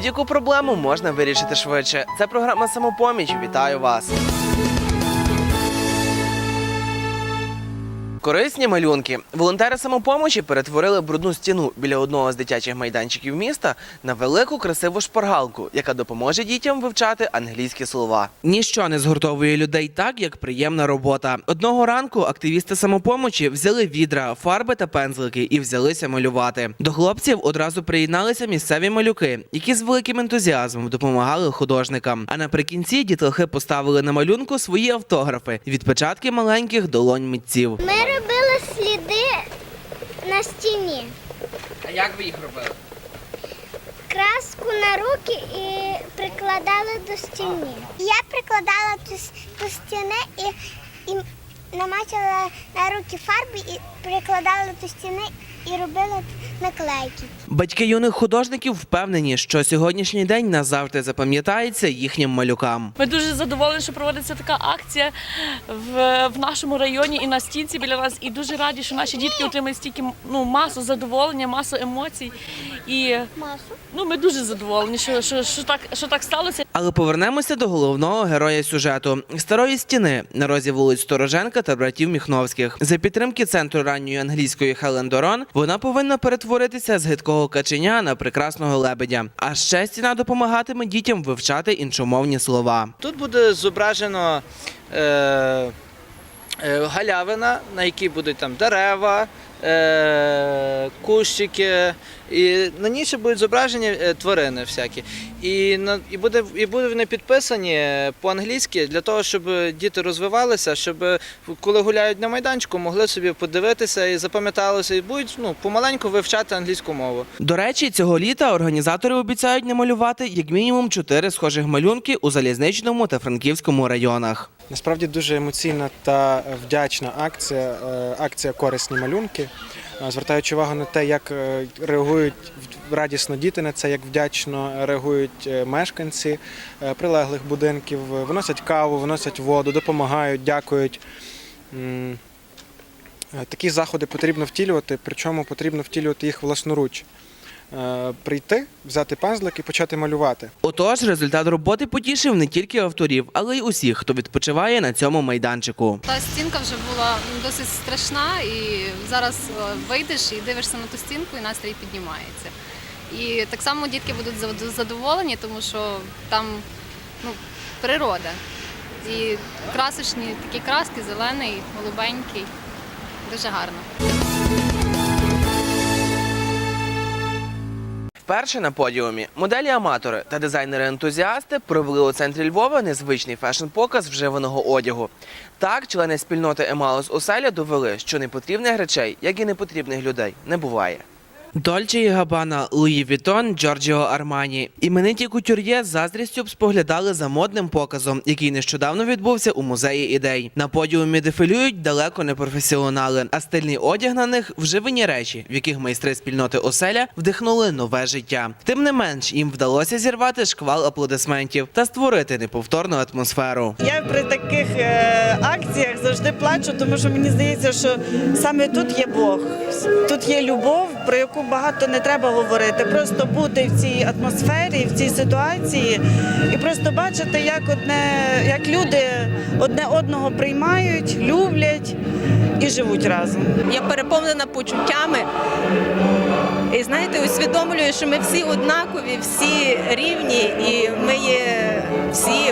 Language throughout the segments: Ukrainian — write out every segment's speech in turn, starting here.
будь-яку проблему можна вирішити швидше. Це програма самопоміч. Вітаю вас. Корисні малюнки. Волонтери самопомочі перетворили брудну стіну біля одного з дитячих майданчиків міста на велику красиву шпаргалку, яка допоможе дітям вивчати англійські слова. Ніщо не згуртовує людей так, як приємна робота. Одного ранку активісти самопомочі взяли відра, фарби та пензлики і взялися малювати. До хлопців одразу приєдналися місцеві малюки, які з великим ентузіазмом допомагали художникам. А наприкінці дітлахи поставили на малюнку свої автографи відпечатки маленьких долонь митців. Ми сліди на стіні, А як ви їх робили? краску на руки і прикладали до стіни. Я прикладала до, до стіни і, і намачила на руки фарби і прикладала до стіни і робила наклейки. Батьки юних художників впевнені, що сьогоднішній день назавжди запам'ятається їхнім малюкам. Ми дуже задоволені, що проводиться така акція в, в нашому районі і на стінці біля нас. І дуже раді, що наші дітки отримали стільки ну, масу задоволення, масу емоцій. І Масу. ну, ми дуже задоволені, що, що, що, так, що так сталося. Але повернемося до головного героя сюжету старої стіни на розі вулиць Стороженка та братів Міхновських. За підтримки центру ранньої англійської Хелен Дорон вона повинна перетворитися з гидкого каченя на прекрасного лебедя. А ще стіна допомагатиме дітям вивчати іншомовні слова. Тут буде зображено е, е, галявина, на якій будуть там дерева, е, кущики, і на ній ще будуть зображені е, тварини всякі. І, на, і, буде, і будуть вони підписані по-англійськи для того, щоб діти розвивалися, щоб е, коли гуляють на майданчику, могли собі подивитися і запам'яталися, і будуть ну, помаленьку вивчати англійську мову. До речі, цього літа організатори обіцяють намалювати як мінімум чотири схожих малюнки у залізничному та франківському районах. Насправді дуже емоційна та вдячна акція, е, акція Корисні малюнки. Е, Звертаючи увагу на те, як е, реагують радісно діти на це, як вдячно реагують е, мешканці е, прилеглих будинків, е, виносять каву, виносять воду, допомагають, дякують. Такі заходи потрібно втілювати, причому потрібно втілювати їх власноруч. Е, Прийти, взяти пензлик і почати малювати. Отож, результат роботи потішив не тільки авторів, але й усіх, хто відпочиває на цьому майданчику. Та стінка вже була досить страшна, і зараз е, вийдеш і дивишся на ту стінку, і настрій піднімається. І так само дітки будуть задоволені, тому що там ну, природа. І красочні такі краски, зелений, голубенький. Дуже гарно. Вперше на подіумі моделі-аматори та дизайнери-ентузіасти провели у центрі Львова незвичний фешн-показ вживаного одягу. Так, члени спільноти Емаус Оселя довели, що непотрібних речей, як і непотрібних людей, не буває. Дольче і Габана, Луї Вітон, Джорджіо Армані. Імениті кутюр'є заздрістю б споглядали за модним показом, який нещодавно відбувся у музеї ідей. На подіумі дефілюють далеко не професіонали, а стильний одяг на них вживані речі, в яких майстри спільноти оселя вдихнули нове життя. Тим не менш, їм вдалося зірвати шквал аплодисментів та створити неповторну атмосферу. Я при таких е, акціях завжди плачу, тому що мені здається, що саме тут є Бог, тут є любов, про яку багато не треба говорити. Просто бути в цій атмосфері, в цій ситуації і просто бачити, як одне, як люди одне одного приймають, люблять і живуть разом. Я переповнена почуттями. І знаєте, усвідомлюю, що ми всі однакові, всі рівні, і ми є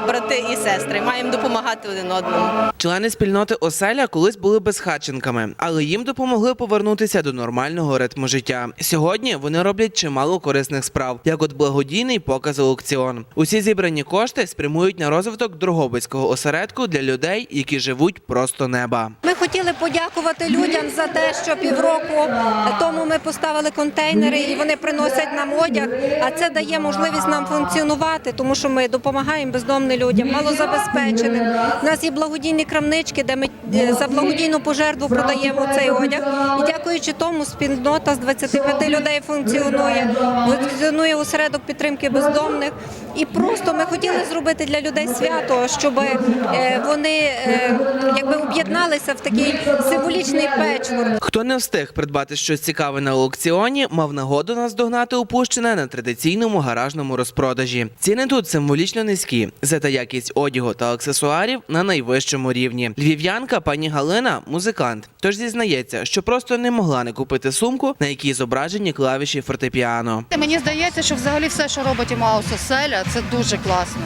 брати і сестри. Маємо допомагати один одному. Члени спільноти оселя колись були безхатченками, але їм допомогли повернутися до нормального ритму життя. Сьогодні вони роблять чимало корисних справ, як от благодійний показ аукціон. Усі зібрані кошти спрямують на розвиток Дрогобицького осередку для людей, які живуть просто неба. Ми хотіли подякувати людям за те, що півроку тому ми поставили контейнери і вони приносять нам одяг. А це дає можливість нам функціонувати, тому що ми допомагаємо літнім бездомним людям, малозабезпеченим. У нас є благодійні крамнички, де ми е, за благодійну пожертву продаємо цей одяг. І дякуючи тому, спільнота з 25 людей функціонує. Функціонує осередок підтримки бездомних. І просто ми хотіли зробити для людей свято, щоб е, вони е, якби об'єдналися в такий символічний печворк. Хто не встиг придбати щось цікаве на аукціоні, мав нагоду наздогнати упущене на традиційному гаражному розпродажі. Ціни тут символічно низькі, зате якість одягу та аксесуарів на найвищому рівні. Львів'янка пані Галина музикант, тож зізнається, що просто не могла не купити сумку, на якій зображені клавіші фортепіано. Мені здається, що взагалі все, що робить Маус Оселя, це дуже класно.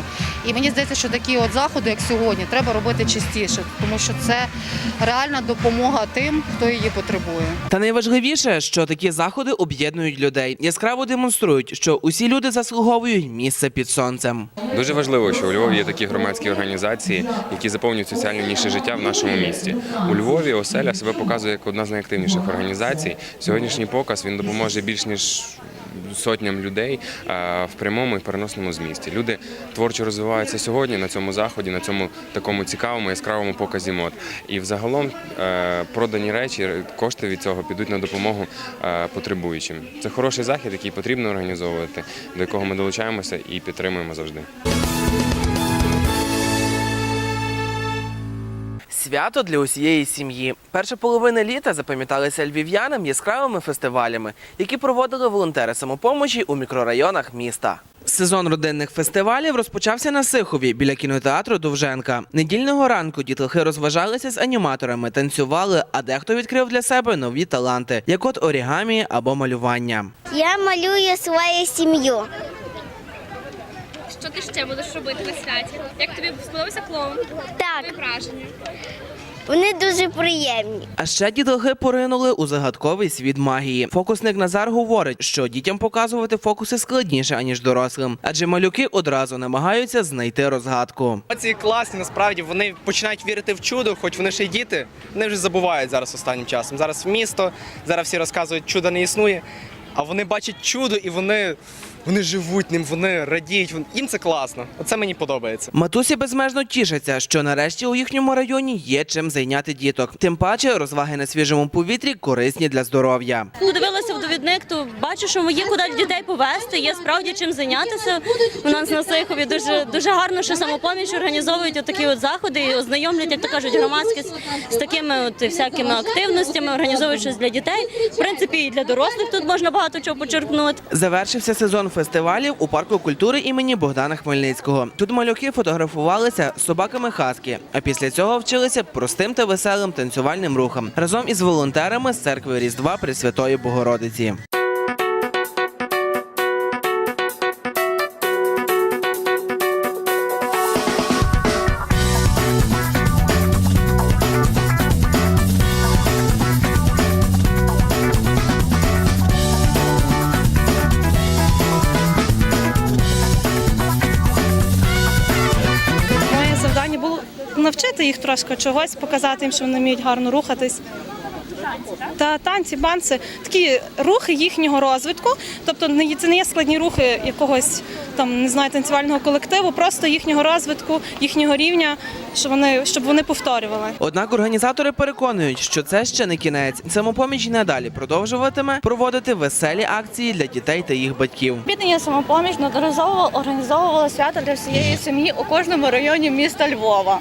І мені здається, що такі от заходи, як сьогодні, треба робити частіше, тому що це реальна допомога тим, хто її потребує. Та найважливіше, що такі заходи об'єднують людей, яскраво демонструють, що усі люди заслуговують місце під сонцем. Дуже важливо, що у Львові є такі громадські організації, які заповнюють соціальні ніші життя в нашому місті. У Львові оселя себе показує як одна з найактивніших організацій. Сьогоднішній показ він допоможе більш ніж сотням людей в прямому і переносному змісті. Люди творчо розвиваються сьогодні на цьому заході, на цьому такому цікавому яскравому показі мод. І взагалом е, продані речі, кошти від цього підуть на допомогу е, потребуючим. Це хороший захід, який потрібно організовувати, до якого ми долучаємося і підтримуємо завжди. Свято для усієї сім'ї. Перша половина літа запам'яталися львів'янам яскравими фестивалями, які проводили волонтери самопомочі у мікрорайонах міста. Сезон родинних фестивалів розпочався на Сихові біля кінотеатру Довженка. Недільного ранку дітлахи розважалися з аніматорами, танцювали, а дехто відкрив для себе нові таланти, як от орігамі або малювання. Я малюю свою сім'ю. Що ти ще будеш робити на святі? Як тобі сподобався клоун? Так, Враження. вони дуже приємні. А ще дітлахи поринули у загадковий світ магії. Фокусник Назар говорить, що дітям показувати фокуси складніше аніж дорослим, адже малюки одразу намагаються знайти розгадку. Ці класні, насправді вони починають вірити в чудо, хоч вони ще й діти. Вони вже забувають зараз останнім часом. Зараз в місто, зараз всі розказують, чуда не існує. А вони бачать чудо і вони, вони живуть ним, вони радіють. Їм це класно. Оце мені подобається. Матусі безмежно тішаться, що нарешті у їхньому районі є чим зайняти діток. Тим паче розваги на свіжому повітрі корисні для здоров'я. Подивилася в довідник, то бачу, що є куди дітей повезти, є справді чим зайнятися. У нас на Сихові дуже дуже гарно, що самопоміч організовують такі от заходи і ознайомлять, як то кажуть, громадськість з такими от всякими активностями, організовують щось для дітей. В принципі, і для дорослих тут можна багато чого почерпнути. Завершився сезон фестивалів у парку культури імені Богдана Хмельницького. Тут малюки фотографувалися з собаками хаски, а після цього вчилися простим та веселим танцювальним рухам разом із волонтерами з церкви Різдва Пресвятої Богородиці. Навчити їх трошки чогось, показати їм, що вони вміють гарно рухатись. Та танці, банси, такі рухи їхнього розвитку. Тобто не є- це не є складні рухи якогось там не знаю танцювального колективу, просто їхнього розвитку, їхнього рівня, щоб вони щоб вони повторювали. Однак організатори переконують, що це ще не кінець. Самопоміч і надалі продовжуватиме проводити веселі акції для дітей та їх батьків. Об'єднання самопоміч неодноразово організовувало свято для всієї сім'ї у кожному районі міста Львова.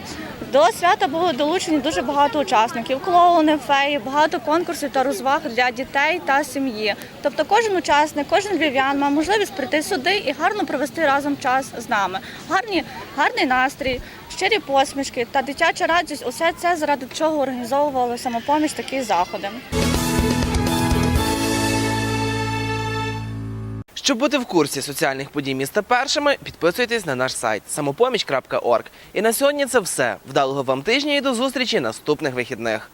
До свята було долучені дуже багато учасників, клоуни, феї, багато конкурсів та розваг для дітей та сім'ї. Тобто кожен учасник, кожен львів'ян мав можливість прийти сюди і гарно провести разом час з нами. Гарні, гарний настрій, щирі посмішки та дитяча радість усе це заради чого організовували самопоміч такі заходи. Щоб бути в курсі соціальних подій міста першими, підписуйтесь на наш сайт самопоміч.орг. І на сьогодні це все. Вдалого вам тижня і до зустрічі наступних вихідних.